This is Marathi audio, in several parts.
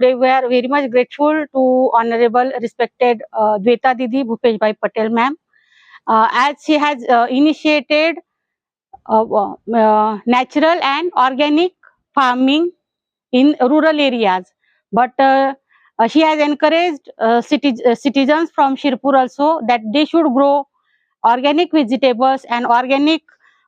We are very much grateful to Honorable respected uh, Dweta Didi Bhupesh Bhai Patel ma'am uh, as she has uh, initiated uh, uh, natural and organic farming in rural areas. But uh, uh, she has encouraged uh, citi- uh, citizens from Shirpur also that they should grow organic vegetables and organic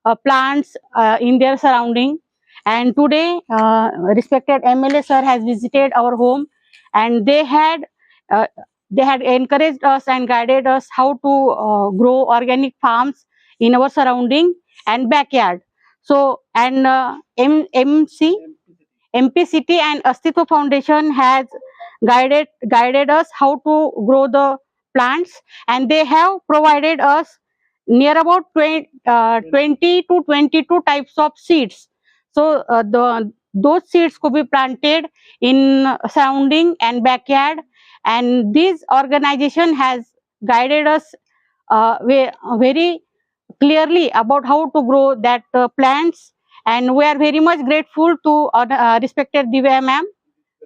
uh, plants uh, in their surrounding. And today, uh, respected MLA sir has visited our home, and they had uh, they had encouraged us and guided us how to uh, grow organic farms in our surrounding and backyard. So, and uh, M- MC MP City and Astitva Foundation has guided guided us how to grow the plants, and they have provided us near about 20, uh, 20 to 22 types of seeds. So uh, the those seeds could be planted in surrounding and backyard, and this organization has guided us uh, ve- very clearly about how to grow that uh, plants. And we are very much grateful to uh, uh, respected Divya ma'am,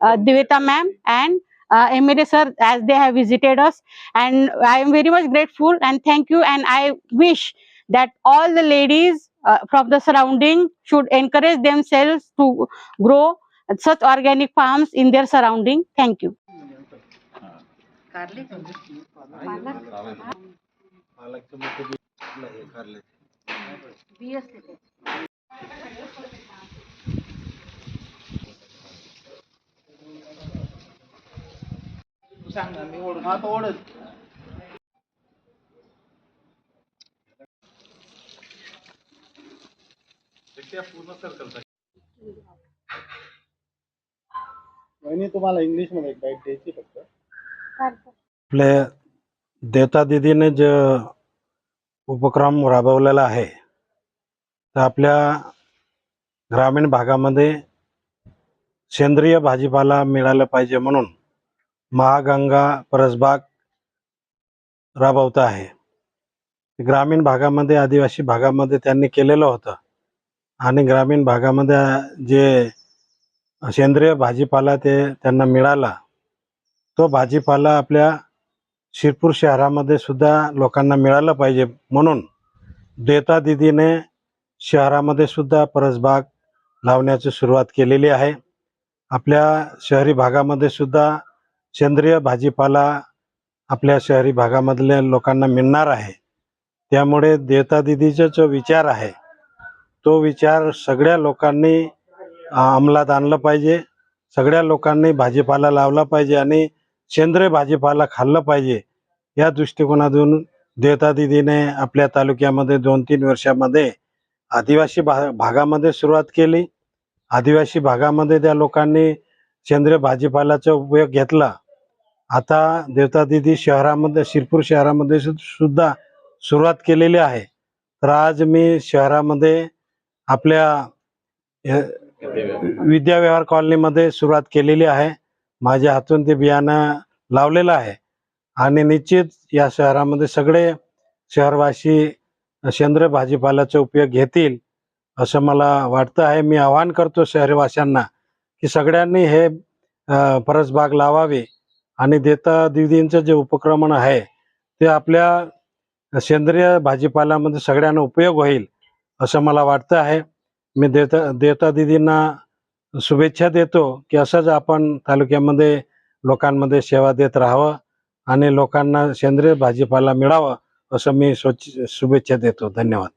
uh, Divita ma'am and uh, sir as they have visited us. And I am very much grateful and thank you. And I wish that all the ladies uh, from the surrounding should encourage themselves to grow such organic farms in their surrounding. Thank you. कारले बी असते ते तू सांग ओढत वहिनी तुम्हाला इंग्लिशमध्ये एक बाईट द्यायची फक्त. आपले देता दीदीने जे उपक्रम राबवलेला आहे तर आपल्या ग्रामीण भागामध्ये सेंद्रिय भाजीपाला मिळाला पाहिजे म्हणून महागंगा परसबाग राबवत आहे. ग्रामीण भागामध्ये आदिवासी भागामध्ये त्यांनी केलेलं होतं. आणि ग्रामीण भागामध्ये जे सेंद्रिय भाजीपाला ते त्यांना मिळाला तो भाजीपाला आपल्या शिरपूर शहरामध्ये सुद्धा लोकांना मिळालं पाहिजे म्हणून देता दिदीने शहरामध्ये सुद्धा परसबाग लावण्याची सुरुवात केलेली आहे. आपल्या शहरी भागामध्ये सुद्धा सेंद्रिय भाजीपाला आपल्या शहरी भागामधल्या लोकांना मिळणार आहे. त्यामुळे देता दिदीचा जो विचार आहे. तो विचार सगळ्या लोकांनी अंमलात आणलं पाहिजे. सगळ्या लोकांनी भाजीपाला लावला पाहिजे आणि सेंद्रिय भाजीपाला खाल्लं पाहिजे. या दृष्टिकोनातून देवता दिदीने आपल्या तालुक्यामध्ये दोन तीन वर्षामध्ये आदिवासी भा भागामध्ये सुरुवात केली. आदिवासी भागामध्ये त्या लोकांनी सेंद्रिय भाजीपाल्याचा उपयोग घेतला. आता देवता दिदी शहरामध्ये शिरपूर शहरामध्ये सु- सुद्धा सुरुवात केलेली आहे. तर आज मी शहरामध्ये आपल्या विद्याव्यवहार कॉलनीमध्ये सुरुवात केलेली आहे. माझ्या हातून ते बियाणं लावलेलं आहे. आणि निश्चित या शहरामध्ये सगळे शहरवासी सेंद्रिय भाजीपाल्याचा उपयोग घेतील असं मला वाटतं आहे. मी आवाहन करतो शहरवाशांना की सगळ्यांनी हे परसबाग लावावे आणि देता दिदींचं जे उपक्रमण आहे ते आपल्या सेंद्रिय भाजीपाल्यामध्ये सगळ्यांना उपयोग होईल. असं मला वाटतं आहे. मी देवता देवता दिदींना शुभेच्छा देतो की असंच आपण तालुक्यामध्ये लोकांमध्ये सेवा देत राहावं आणि लोकांना सेंद्रिय भाजीपाला मिळावं असं मी स्वच्छ शुभेच्छा देतो. धन्यवाद.